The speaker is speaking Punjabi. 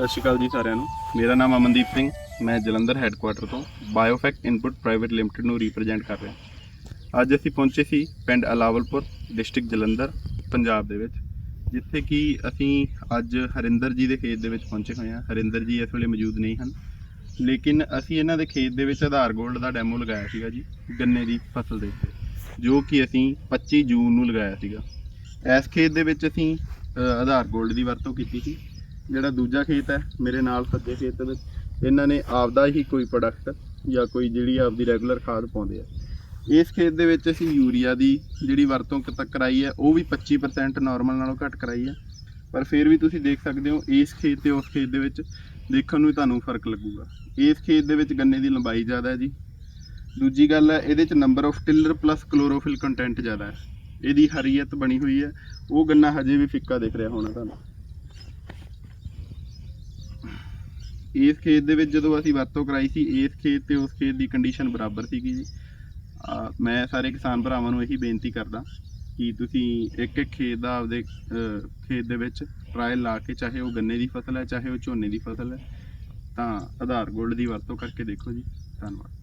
ਸਤਿ ਸ਼੍ਰੀ ਅਕਾਲ ਜੀ ਸਾਰਿਆਂ ਨੂੰ। ਮੇਰਾ ਨਾਮ ਅਮਨਦੀਪ ਸਿੰਘ, ਮੈਂ ਜਲੰਧਰ ਹੈੱਡਕੁਆਟਰ ਤੋਂ ਬਾਇਓਫੈਕਟ ਇਨਪੁਟ ਪ੍ਰਾਈਵੇਟ ਲਿਮਟਿਡ ਨੂੰ ਰਿਪਰੈਜ਼ੈਂਟ ਕਰ ਰਿਹਾ। ਅੱਜ ਅਸੀਂ ਪਹੁੰਚੇ ਸੀ ਪਿੰਡ ਅਲਾਵਲਪੁਰ ਡਿਸਟ੍ਰਿਕਟ ਜਲੰਧਰ, ਪੰਜਾਬ ਦੇ ਵਿੱਚ, ਜਿੱਥੇ ਕਿ ਅਸੀਂ ਅੱਜ ਹਰਿੰਦਰ ਜੀ ਦੇ ਖੇਤ ਦੇ ਵਿੱਚ ਪਹੁੰਚੇ ਹੋਏ ਹਾਂ। ਹਰਿੰਦਰ ਜੀ ਇਸ ਵੇਲੇ ਮੌਜੂਦ ਨਹੀਂ ਹਨ, ਲੇਕਿਨ ਅਸੀਂ ਇਹਨਾਂ ਦੇ ਖੇਤ ਦੇ ਵਿੱਚ ਆਧਾਰ ਗੋਲਡ ਦਾ ਡੈਮੋ ਲਗਾਇਆ ਸੀਗਾ ਜੀ, ਗੰਨੇ ਦੀ ਫਸਲ ਦੇ ਉੱਤੇ, ਜੋ ਕਿ ਅਸੀਂ 25 ਜੂਨ ਨੂੰ ਲਗਾਇਆ ਸੀਗਾ। ਇਸ ਖੇਤ ਦੇ ਵਿੱਚ ਅਸੀਂ ਆਧਾਰ ਗੋਲਡ ਦੀ ਵਰਤੋਂ ਕੀਤੀ ਸੀ। ਜਿਹੜਾ ਦੂਜਾ ਖੇਤ ਹੈ, ਮੇਰੇ ਨਾਲ ਸੱਜੇ ਖੇਤ ਵਿੱਚ, ਇਹਨਾਂ ਨੇ ਆਪਦਾ ਹੀ ਕੋਈ ਪ੍ਰੋਡਕਟ ਜਾਂ ਕੋਈ ਜਿਹੜੀ ਆਪਦੀ ਰੈਗੂਲਰ ਖਾਦ ਪਾਉਂਦੇ ਆ। ਇਸ ਖੇਤ ਦੇ ਵਿੱਚ ਅਸੀਂ ਯੂਰੀਆ ਦੀ ਜਿਹੜੀ ਵਰਤੋਂ ਤੱਕ ਕਰਾਈ ਹੈ, ਉਹ ਵੀ 25% ਨਾਰਮਲ ਨਾਲੋਂ ਘੱਟ ਕਰਾਈ ਹੈ। ਪਰ ਫਿਰ ਵੀ ਤੁਸੀਂ ਦੇਖ ਸਕਦੇ ਹੋ, ਇਸ ਖੇਤ ਤੇ ਉਸ ਖੇਤ ਦੇ ਵਿੱਚ ਦੇਖਣ ਨੂੰ ਤੁਹਾਨੂੰ ਫ਼ਰਕ ਲੱਗੂਗਾ। ਇਸ ਖੇਤ ਦੇ ਵਿੱਚ ਗੰਨੇ ਦੀ ਲੰਬਾਈ ਜ਼ਿਆਦਾ ਹੈ ਜੀ। ਦੂਜੀ ਗੱਲ ਹੈ, ਇਹਦੇ ਚ number of tiller plus chlorophyll content ਜ਼ਿਆਦਾ ਹੈ। ਇਹਦੀ ਹਰੀਅਤ ਬਣੀ ਹੋਈ ਹੈ। ਉਹ ਗੰਨਾ ਹਜੇ ਵੀ ਫਿੱਕਾ ਦਿਖ ਰਿਹਾ ਹੋਣਾ ਤੁਹਾਨੂੰ। ਇਸ ਖੇਤ ਦੇ ਵਿੱਚ ਜਦੋਂ ਅਸੀਂ ਵਰਤੋਂ ਕਰਾਈ ਸੀ, ਇਸ ਖੇਤ ਤੇ ਉਸ ਖੇਤ ਦੀ ਕੰਡੀਸ਼ਨ ਬਰਾਬਰ ਸੀਗੀ ਜੀ। ਮੈਂ ਸਾਰੇ ਕਿਸਾਨ ਭਰਾਵਾਂ ਨੂੰ ਇਹੀ ਬੇਨਤੀ ਕਰਦਾ ਕਿ ਤੁਸੀਂ ਇੱਕ ਇੱਕ ਖੇਤ ਦਾ ਆਪਦੇ ਖੇਤ ਦੇ ਵਿੱਚ ਟਰਾਇਲ ਲਾ ਕੇ ਚਾਹੇ ਉਹ ਗੰਨੇ ਦੀ ਫਸਲ ਹੈ, ਚਾਹੇ ਉਹ ਝੋਨੇ ਦੀ ਫਸਲ ਹੈ, ਤਾਂ ਆਧਾਰ ਗੋਲਡ ਦੀ ਵਰਤੋਂ ਕਰਕੇ ਦੇਖੋ ਜੀ। ਧੰਨਵਾਦ।